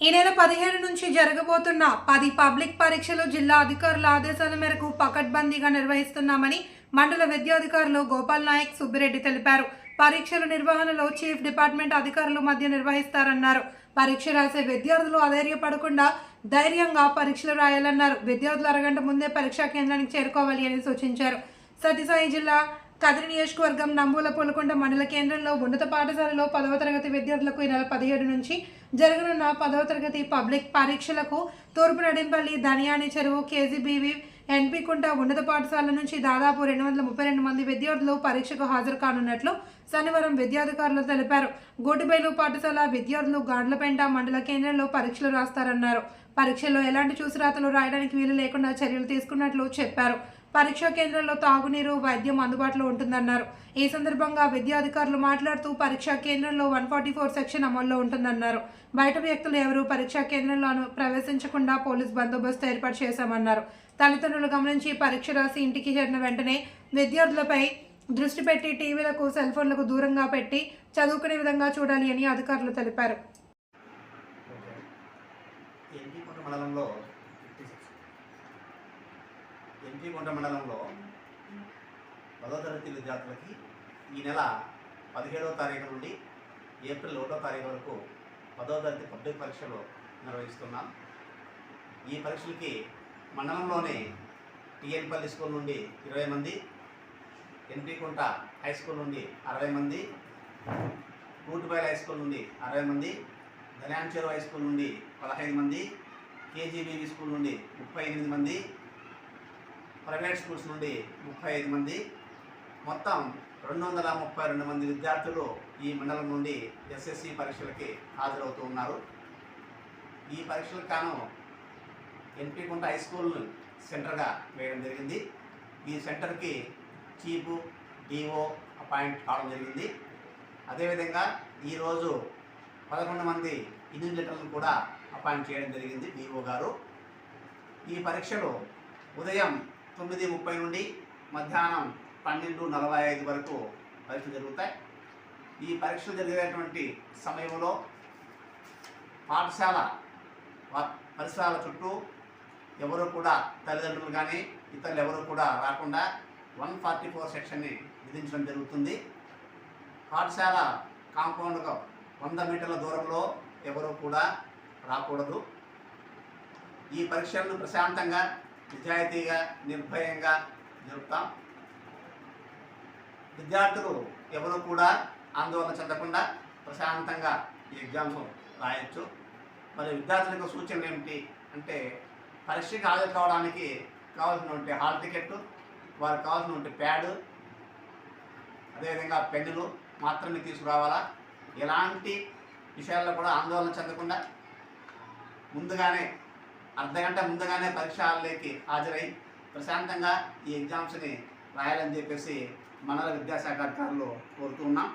ఈ నెల పదిహేడు నుంచి జరగబోతున్న పది పబ్లిక్ పరీక్షలు జిల్లా అధికారుల ఆదేశాల మేరకు పకడ్బందీగా నిర్వహిస్తున్నామని మండల విద్యాధికారులు గోపాల్ నాయక్ సుబ్బిరెడ్డి తెలిపారు. పరీక్షల నిర్వహణలో చీఫ్ డిపార్ట్మెంట్ అధికారులు మధ్య నిర్వహిస్తారన్నారు. పరీక్ష రాసే విద్యార్థులు అధైర్యపడకుండా ధైర్యంగా పరీక్షలు రాయాలన్నారు. విద్యార్థులు అరగంట ముందే పరీక్షా కేంద్రానికి చేరుకోవాలి అని సూచించారు. సత్యసాయి జిల్లా కదిరి నియోజకవర్గం నంబూల పొలకొండ మండల కేంద్రంలో ఉన్నత పాఠశాలలో పదవ తరగతి విద్యార్థులకు ఈ నెల పదిహేడు నుంచి జరగనున్న పదవ తరగతి పబ్లిక్ పరీక్షలకు తూర్పు నడింపల్లి ధనియాని చెరువు కేజీబీవి ఎన్పికుంట ఉన్నత పాఠశాల నుంచి దాదాపు రెండు వందల ముప్పై రెండు మంది విద్యార్థులు పరీక్షకు హాజరు కానున్నట్లు శనివారం విద్యాధికారులు తెలిపారు. గోటిబైలు పాఠశాల విద్యార్థులు గాండ్లపేంట మండల కేంద్రంలో పరీక్షలు రాస్తారన్నారు. పరీక్షల్లో ఎలాంటి చూసిరాతలు రాయడానికి వీలు లేకుండా చర్యలు తీసుకున్నట్లు చెప్పారు. పరీక్షా కేంద్రంలో తాగునీరు వైద్యం అందుబాటులో ఉంటుందన్నారు. ఈ సందర్భంగా విద్యాధికారులు మాట్లాడుతూ పరీక్షా కేంద్రంలో వన్ ఫార్టీ ఫోర్ సెక్షన్ అమల్లో ఉంటుందన్నారు. బయట వ్యక్తులు ఎవరూ పరీక్షా కేంద్రంలోనూ ప్రవేశించకుండా పోలీస్ బందోబస్తు ఏర్పాటు చేశామన్నారు. తల్లిదండ్రులు గమనించి పరీక్ష రాసి ఇంటికి చేరిన వెంటనే విద్యార్థులపై దృష్టి పెట్టి టీవీలకు సెల్ ఫోన్లకు దూరంగా పెట్టి చదువుకునే విధంగా చూడాలి అని అధికారులు తెలిపారు. మండలంలో ఎంపీకుంట మండలంలో పదో తరగతి విద్యార్థులకి ఈ నెల పదిహేడవ తారీఖు నుండి ఏప్రిల్ ఒకటో తారీఖు వరకు పదో తరగతి పబ్లిక్ పరీక్షలు నిర్వహిస్తున్నాం. ఈ పరీక్షలకి మండలంలోనే టిఎన్పల్లి స్కూల్ నుండి ఇరవై మంది ఎన్పీకుంట హై స్కూల్ నుండి అరవై మంది రూటుబైల్ హై స్కూల్ నుండి అరవై మంది దళాంచెరు హై స్కూల్ నుండి పదహైదు మంది కేజీబీవీ స్కూల్ నుండి ముప్పై ఎనిమిది మంది ప్రైవేట్ స్కూల్స్ నుండి ముప్పై ఐదు మంది మొత్తం రెండు వందల ముప్పై రెండు మంది విద్యార్థులు ఈ మండలం నుండి ఎస్ఎస్సి పరీక్షలకి హాజరవుతూ ఉన్నారు. ఈ పరీక్షలకు కాను ఎన్పికుంట హై స్కూల్ సెంటర్గా వేయడం జరిగింది. ఈ సెంటర్కి చీఫ్ డిఓ అపాయింట్ కావడం జరిగింది. అదేవిధంగా ఈరోజు పదకొండు మంది ఇన్విజిలేటర్లను కూడా అపాయింట్ చేయడం జరిగింది డిఓ గారు. ఈ పరీక్షలు ఉదయం తొమ్మిది ముప్పై నుండి మధ్యాహ్నం పన్నెండు నలభై ఐదు వరకు పరీక్షలు జరుగుతాయి. ఈ పరీక్షలు జరిగేటువంటి సమయంలో పాఠశాల పరిసరాల చుట్టూ ఎవరు కూడా తల్లిదండ్రులు కానీ ఇతరులు ఎవరు కూడా రాకుండా వన్ ఫార్టీ ఫోర్ సెక్షన్ని విధించడం జరుగుతుంది. పాఠశాల కాంపౌండ్కు వంద మీటర్ల దూరంలో ఎవరు కూడా రాకూడదు. ఈ పరీక్షలను ప్రశాంతంగా నిజాయితీగా నిర్భయంగా జరుపుతాం. విద్యార్థులు ఎవరు కూడా ఆందోళన చెందకుండా ప్రశాంతంగా ఈ ఎగ్జామ్స్ రాయొచ్చు. మరి విద్యార్థులకు సూచనలు ఏమిటి అంటే పరీక్షకు హాజరు కావడానికి కావాల్సినటువంటి హాల్ టికెట్ వారికి కావాల్సినటువంటి ప్యాడు అదేవిధంగా పెన్నులు మాత్రమే తీసుకురావాలా? ఎలాంటి విషయాల్లో కూడా ఆందోళన చెందకుండా ముందుగానే అర్ధగంట ముందుగానే పరీక్ష హాల్లోకి హాజరై ప్రశాంతంగా ఈ ఎగ్జామ్స్ని రాయాలని చెప్పేసి మండల విద్యాశాఖ అధికారులు కోరుతూ ఉన్నాం.